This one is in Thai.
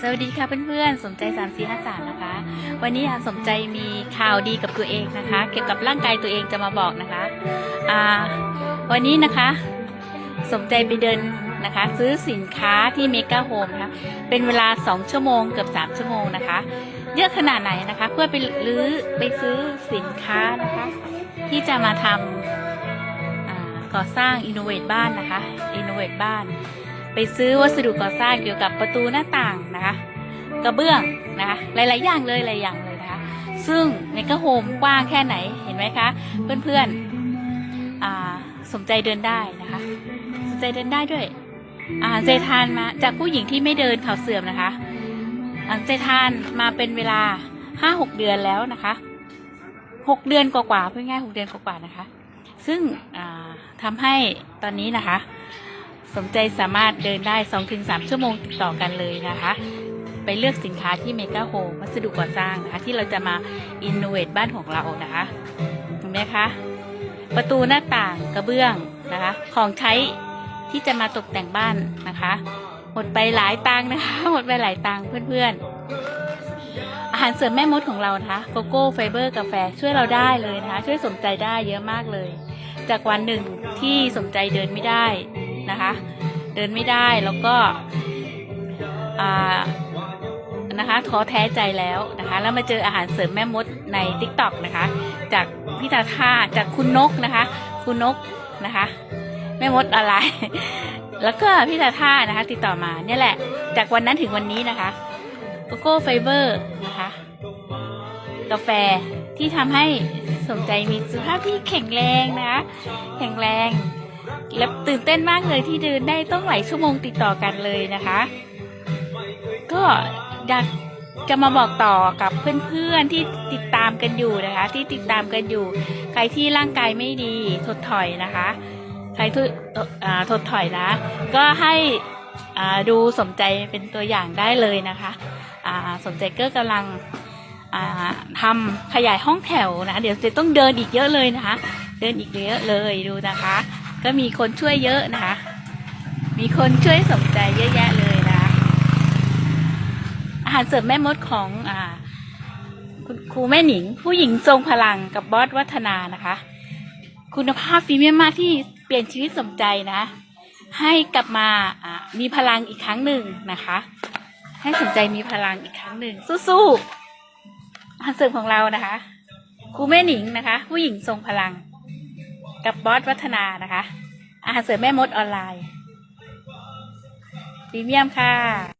สวัสดีค่ะเพื่อนๆ สมใจ3 4 5 3นะคะ วันนี้อาสมใจมีข่าวดีกับตัวเองนะคะ เกี่ยวกับร่างกายตัวเองจะมาบอกนะคะอ่าวันนี้นะคะ สมใจไปเดินนะคะ ซื้อสินค้าที่เมกาโฮมนะคะ เป็นเวลา 2 ชั่วโมงเกือบ 3 ชั่วโมงนะคะ เยอะขนาดไหนนะคะ เพื่อไปรื้อไปซื้อสินค้านะคะ ที่จะมาทำก่อสร้างอินโนเวทบ้านนะคะอินโนเวทบ้าน ไปซื้อวัสดุก่อสร้างเกี่ยวกับประตูหน้าต่างนะคะ กระเบื้องนะคะหลาย ๆ อย่างเลยหลายอย่างเลยนะคะ ซึ่งในกระโฮมกว้างแค่ไหนเห็นไหมคะ เพื่อนๆสมใจเดินได้นะคะสนใจเดินได้ด้วยอ่าใจทานมาจากผู้หญิงที่ไม่เดินเข่าเสื่อมนะคะอ่าใจทานมาเป็นเวลาห้าหกเดือนแล้วนะคะหกเดือนกว่าๆเพื่อง่ายหกเดือนกว่าๆนะคะ ซึ่งอ่าทำให้ตอนนี้นะคะ สมใจสามารถเดินได้ 2-3 ชั่วโมงติดต่อกันเลยนะคะ ไปเลือกสินค้าที่เมกาโฮมวัสดุก่อสร้างนะคะที่เราจะมาอินโนเวทบ้านของเรานะคะเห็นไหมคะประตูหน้าต่างกระเบื้องนะคะ ของใช้ที่จะมาตกแต่งบ้านนะคะ หมดไปหลายตังค์นะคะ หมดไปหลายตังค์เพื่อนๆ อาหารเสริมแม่มดของเรานะคะโกโก้ไฟเบอร์กาแฟช่วยเราได้เลยนะคะ ช่วยสมใจได้เยอะมากเลย จากวันหนึ่งที่สมใจเดินไม่ได้ นะคะ เดินไม่ได้แล้วก็นะคะท้อแท้ใจแล้วนะคะ แล้วมาเจออาหารเสริมแม่มดใน t ิ k t o k นะคะ จากพี่ตาท่าจากคุณนกนะคะ คุณนกนะคะ แม่มดอะไร แล้วก็พี่ตาท่านะคะ ติดต่อมาเนี่ยแหละ จากวันนั้นถึงวันนี้นะคะโกโก้ไฟเบอร์นะคะกาแฟที่ทำให้สมใจมีสุขภาพที่แข็งแรงนะคะ แข็งแรง และตื่นเต้นมากเลยที่เดินได้ต้องหลายชั่วโมงติดต่อกันเลยนะคะ ก็อยากจะมาบอกต่อกับเพื่อนๆที่ติดตามกันอยู่นะคะ ที่ติดตามกันอยู่ ใครที่ร่างกายไม่ดีถดถอยนะคะ ใครทุอ่าถดถอยนะ ก็ให้ดูสมใจเป็นตัวอย่างได้เลยนะคะสมใจก็กำลังทำขยายห้องแถวนะ เดี๋ยวจะต้องเดินอีกเยอะเลยนะคะ เดินอีกเยอะเลยดูนะคะ ก็มีคนช่วยเยอะนะคะ มีคนช่วยสมใจเยอะแยะเลยนะ อาหารเสริมแม่มดของอ่าคุณครูแม่หนิง ผู้หญิงทรงพลังกับบอสวัฒนานะคะ คุณภาพฟรีเมียมมากที่เปลี่ยนชีวิตสมใจนะ ให้กลับมาอ่ามีพลังอีกครั้งหนึ่งนะคะ ให้สมใจมีพลังอีกครั้งหนึ่งสู้ๆอาหารเสริมของเรานะคะครูแม่หนิงนะคะ ผู้หญิงทรงพลัง กับบอสวัฒนานะคะ อาหารเสริมแม่มดออนไลน์พรีเมียมค่ะ